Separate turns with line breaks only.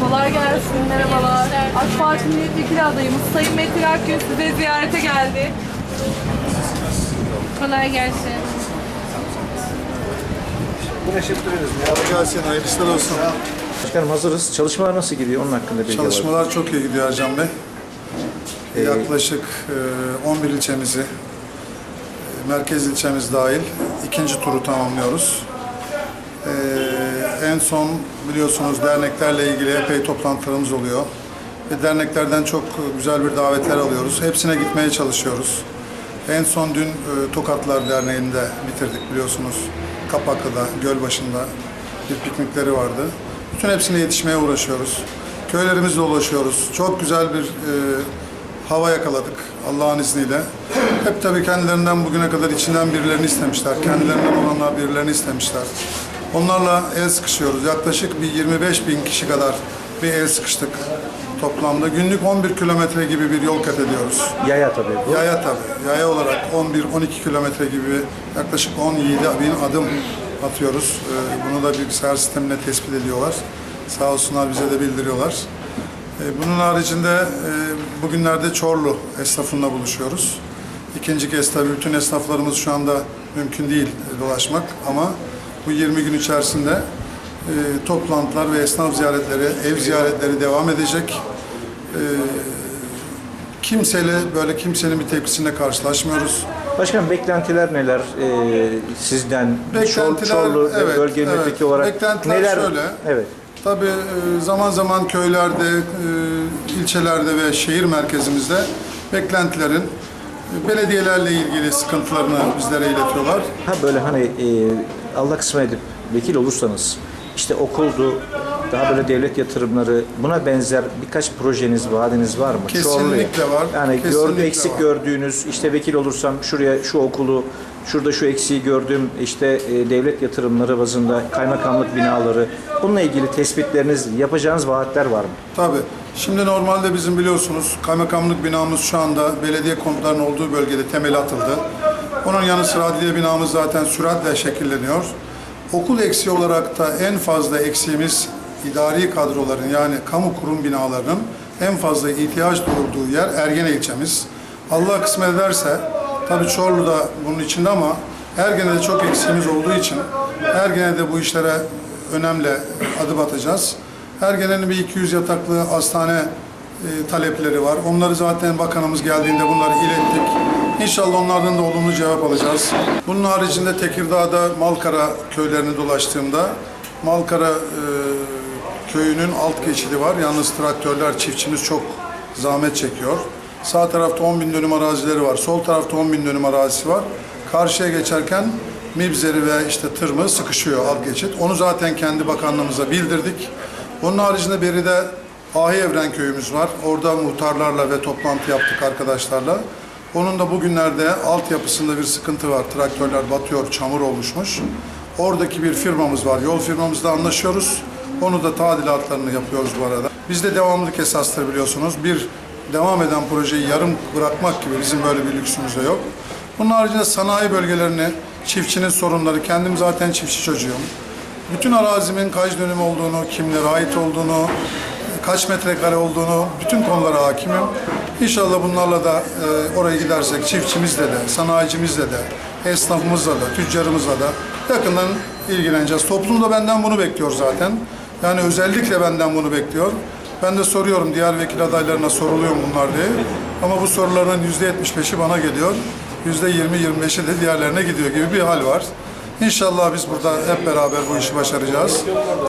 Kolay gelsin. Merhabalar. AK Parti milletvekili adayımız Sayın Metin Akgün size ziyarete geldi. Kolay gelsin.
Teşekkür ederiz. Merhaba gelsin. Hayırlı işler olsun.
Başkanım hazırız. Çalışmalar nasıl gidiyor? Onun hakkında bilgi alalım.
Çalışmalar çok iyi gidiyor Ercan Bey. Yaklaşık e, 11 ilçemizi, e, merkez ilçemiz dahil ikinci turu tamamlıyoruz. E, En son biliyorsunuz derneklerle ilgili epey toplantılarımız oluyor. Ve derneklerden çok güzel bir davetler alıyoruz. Hepsine gitmeye çalışıyoruz. En son dün e, Tokatlar Derneği'nde bitirdik biliyorsunuz. Kapaklı'da, Gölbaşı'nda bir piknikleri vardı. Bütün hepsine yetişmeye uğraşıyoruz. Köylerimizle ulaşıyoruz. Çok güzel bir e, hava yakaladık Allah'ın izniyle. Hep tabii kendilerinden bugüne kadar içinden birilerini istemişler. Kendilerinden olanlar birilerini istemişler. Onlarla el sıkışıyoruz. Yaklaşık bir 25 bin kişi kadar bir el sıkıştık toplamda. Günlük 11 kilometre gibi bir yol kat ediyoruz.
Yaya tabii bu.
Yaya tabii. Yaya olarak 11-12 kilometre gibi yaklaşık 17 bin adım atıyoruz. Ee, Bunu da bilgisayar sistemine tespit ediyorlar. Sağ olsunlar bize de bildiriyorlar. Ee, Bunun haricinde e, bugünlerde Çorlu esnafında buluşuyoruz. İkinci kez tabii bütün esnaflarımız şu anda mümkün değil dolaşmak ama bu 20 gün içerisinde e, toplantılar ve esnaf ziyaretleri, ev ziyaretleri devam edecek. Kimseyle böyle kimsenin bir tepkisine karşılaşmıyoruz.
Başkanım beklentiler neler ee, sizden?
Beklentiler,
Çorlu
evet,
bölge
evet.
milletvekili olarak
Beklentiler
neler?
şöyle.
Evet.
Tabii e, zaman zaman köylerde, e, ilçelerde ve şehir merkezimizde beklentilerin e, belediyelerle ilgili sıkıntılarını bizlere iletiyorlar.
Ha böyle hani Allah kısmet edip vekil olursanız işte okuldu, daha böyle devlet yatırımları buna benzer birkaç projeniz, vaadiniz var mı?
Kesinlikle
Çorlu'ya.
var,
Yani
kesinlikle
eksik
var.
gördüğünüz işte vekil olursam şuraya şu okulu, şurada şu eksiği gördüm işte e, devlet yatırımları bazında kaymakamlık binaları bununla ilgili tespitleriniz, yapacağınız vaatler var mı?
Tabii. Şimdi normalde bizim biliyorsunuz kaymakamlık binamız şu anda belediye konutlarının olduğu bölgede temeli atıldı. Onun yanı sıra adliye binamız zaten süratle şekilleniyor. Okul eksiği olarak da en fazla eksiğimiz idari kadroların yani kamu kurum binalarının en fazla ihtiyaç duyulduğu yer Ergene ilçemiz. Allah kısmet ederse tabii Çorlu da bunun içinde ama Ergene'de çok eksiğimiz olduğu için Ergene'de bu işlere önemli adım atacağız. Ergene'nin bir 200 yataklı hastane e, talepleri var. Onları zaten bakanımız geldiğinde bunları ilettik. İnşallah onlardan da olumlu cevap alacağız. Bunun haricinde Tekirdağ'da Malkara köylerini dolaştığımda Malkara e, köyünün alt geçidi var. Yalnız traktörler, çiftçimiz çok zahmet çekiyor. Sağ tarafta 10 bin dönüm arazileri var. Sol tarafta 10 bin dönüm arazisi var. Karşıya geçerken Mibzeri ve işte tırmı sıkışıyor alt geçit. Onu zaten kendi bakanlığımıza bildirdik. Onun haricinde Beri'de Ahi Evren köyümüz var. Orada muhtarlarla ve toplantı yaptık arkadaşlarla. Onun da bugünlerde altyapısında bir sıkıntı var. Traktörler batıyor, çamur oluşmuş. Oradaki bir firmamız var. Yol firmamızla anlaşıyoruz. Onu da tadilatlarını yapıyoruz bu arada. Bizde devamlılık esastır biliyorsunuz. Bir devam eden projeyi yarım bırakmak gibi bizim böyle bir lüksümüz de yok. Bunun haricinde sanayi bölgelerini, çiftçinin sorunları, kendim zaten çiftçi çocuğum. Bütün arazimin kaç dönüm olduğunu, kimlere ait olduğunu, kaç metrekare olduğunu, bütün konulara hakimim. İnşallah bunlarla da e, oraya gidersek çiftçimizle de, sanayicimizle de, esnafımızla da, tüccarımızla da yakından ilgileneceğiz. Toplum da benden bunu bekliyor zaten. Yani özellikle benden bunu bekliyor. Ben de soruyorum diğer vekil adaylarına soruluyor bunlar diye. Ama bu soruların %75'i bana geliyor. %20-25'i de diğerlerine gidiyor gibi bir hal var. İnşallah biz burada hep beraber bu işi başaracağız.